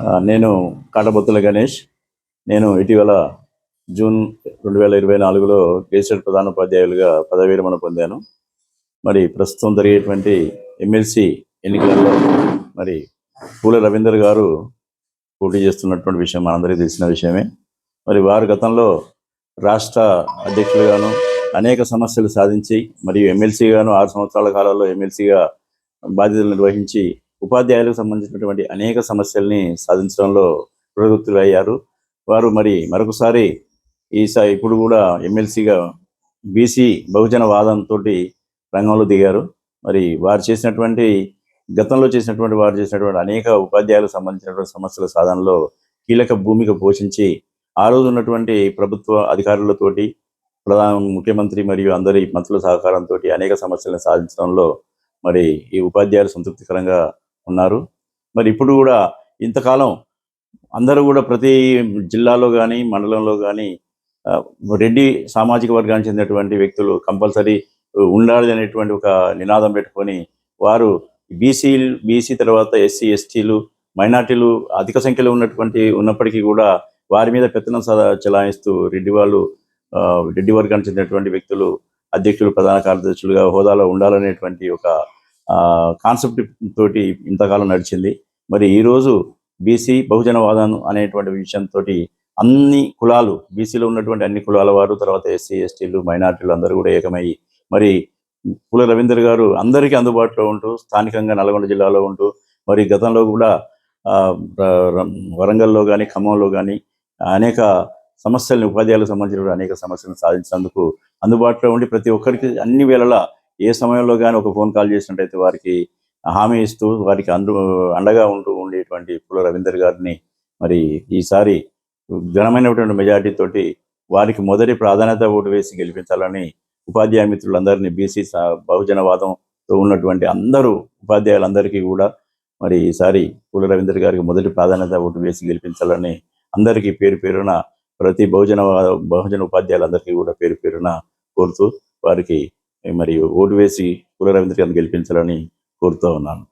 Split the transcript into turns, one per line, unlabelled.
నేను కాటబొత్తుల గణేష్. నేను ఇటీవల జూన్ రెండు వేల ఇరవై నాలుగులో గెజిటెడ్ ప్రధానోపాధ్యాయులుగా పదవి విరమణ పొందాను. మరి ప్రస్తుతం జరిగేటువంటి ఎమ్మెల్సీ ఎన్నికలలో మరి పూల రవీందర్ గారు పోటీ చేస్తున్నటువంటి విషయం మనందరికీ తెలిసిన విషయమే. మరి వారు గతంలో రాష్ట్ర అధ్యక్షులుగాను అనేక సమస్యలు సాధించి మరియు ఎమ్మెల్సీగాను ఆరు సంవత్సరాల కాలంలో ఎమ్మెల్సీగా బాధ్యతలు నిర్వహించి ఉపాధ్యాయులకు సంబంధించినటువంటి అనేక సమస్యల్ని సాధించడంలో ప్రవృత్తులు అయ్యారు వారు మరి మరొకసారి ఈసారి ఇప్పుడు కూడా ఎమ్మెల్సీగా బీసీ బహుజన వాదంతో రంగంలో దిగారు. మరి వారు చేసినటువంటి గతంలో చేసినటువంటి వారు చేసినటువంటి అనేక ఉపాధ్యాయులకు సంబంధించినటువంటి సమస్యల సాధనలో కీలక భూమిక పోషించి ఆ రోజు ఉన్నటువంటి ప్రభుత్వ అధికారులతోటి ప్రధాన ముఖ్యమంత్రి మరియు అందరి మంత్రుల సహకారంతో అనేక సమస్యలను సాధించడంలో మరి ఈ ఉపాధ్యాయులు సంతృప్తికరంగా ఉన్నారు. మరి ఇప్పుడు కూడా ఇంతకాలం అందరూ కూడా ప్రతి జిల్లాలో కానీ మండలంలో కానీ రెడ్డి సామాజిక వర్గానికి చెందినటువంటి వ్యక్తులు కంపల్సరీ ఉండాలి అనేటువంటి ఒక నినాదం పెట్టుకొని వారు బీసీ బీసీ తర్వాత ఎస్సీ ఎస్టీలు మైనార్టీలు అధిక సంఖ్యలో ఉన్నటువంటి ఉన్నప్పటికీ కూడా వారి మీద పెత్తనం చలాయిస్తూ చెలాయిస్తూ రెడ్డి వాళ్ళు ఆ, రెడ్డి వర్గానికి చెందినటువంటి వ్యక్తులు అధ్యక్షులు ప్రధాన కార్యదర్శులుగా హోదాలో ఉండాలనేటువంటి ఒక కాన్సెప్ట్ తోటి ఇంతకాలం నడిచింది. మరి ఈరోజు బీసీ బహుజనవాదం అనేటువంటి విషయంతో అన్ని కులాలు బీసీలో ఉన్నటువంటి అన్ని కులాల వారు తర్వాత ఎస్సీ ఎస్టీలు మైనార్టీలు అందరూ కూడా ఏకమయ్యి మరి కుల రవీందర్ గారు అందరికీ అందుబాటులో ఉంటూ స్థానికంగా నల్గొండ జిల్లాలో ఉంటూ మరి గతంలో కూడా వరంగల్లో కానీ ఖమ్మంలో కానీ అనేక సమస్యలను ఉపాధ్యాయులకు సంబంధించిన అనేక సమస్యలను సాధించినందుకు అందుబాటులో ఉండి ప్రతి ఒక్కరికి అన్ని వేళలా ఏ సమయంలో కానీ ఒక ఫోన్ కాల్ చేసినట్టయితే వారికి హామీ ఇస్తూ వారికి అందు అండగా ఉంటూ ఉండేటువంటి పుల రవీందర్ గారిని మరి ఈసారి ఘనమైనటువంటి మెజార్టీ తోటి వారికి మొదటి ప్రాధాన్యత ఓటు వేసి గెలిపించాలని ఉపాధ్యాయ మిత్రులందరినీ బీసీ బహుజనవాదంతో ఉన్నటువంటి అందరూ ఉపాధ్యాయులందరికీ కూడా మరి ఈసారి పూల రవీందర్ గారికి మొదటి ప్రాధాన్యత ఓటు వేసి గెలిపించాలని అందరికీ పేరు పేరున ప్రతి బహుజన బహుజన ఉపాధ్యాయులందరికీ కూడా పేరు పేరున కోరుతూ వారికి మరి ఓటు వేసి పూల రవీంద్ర గెలిపించాలని కోరుతూ ఉన్నాను.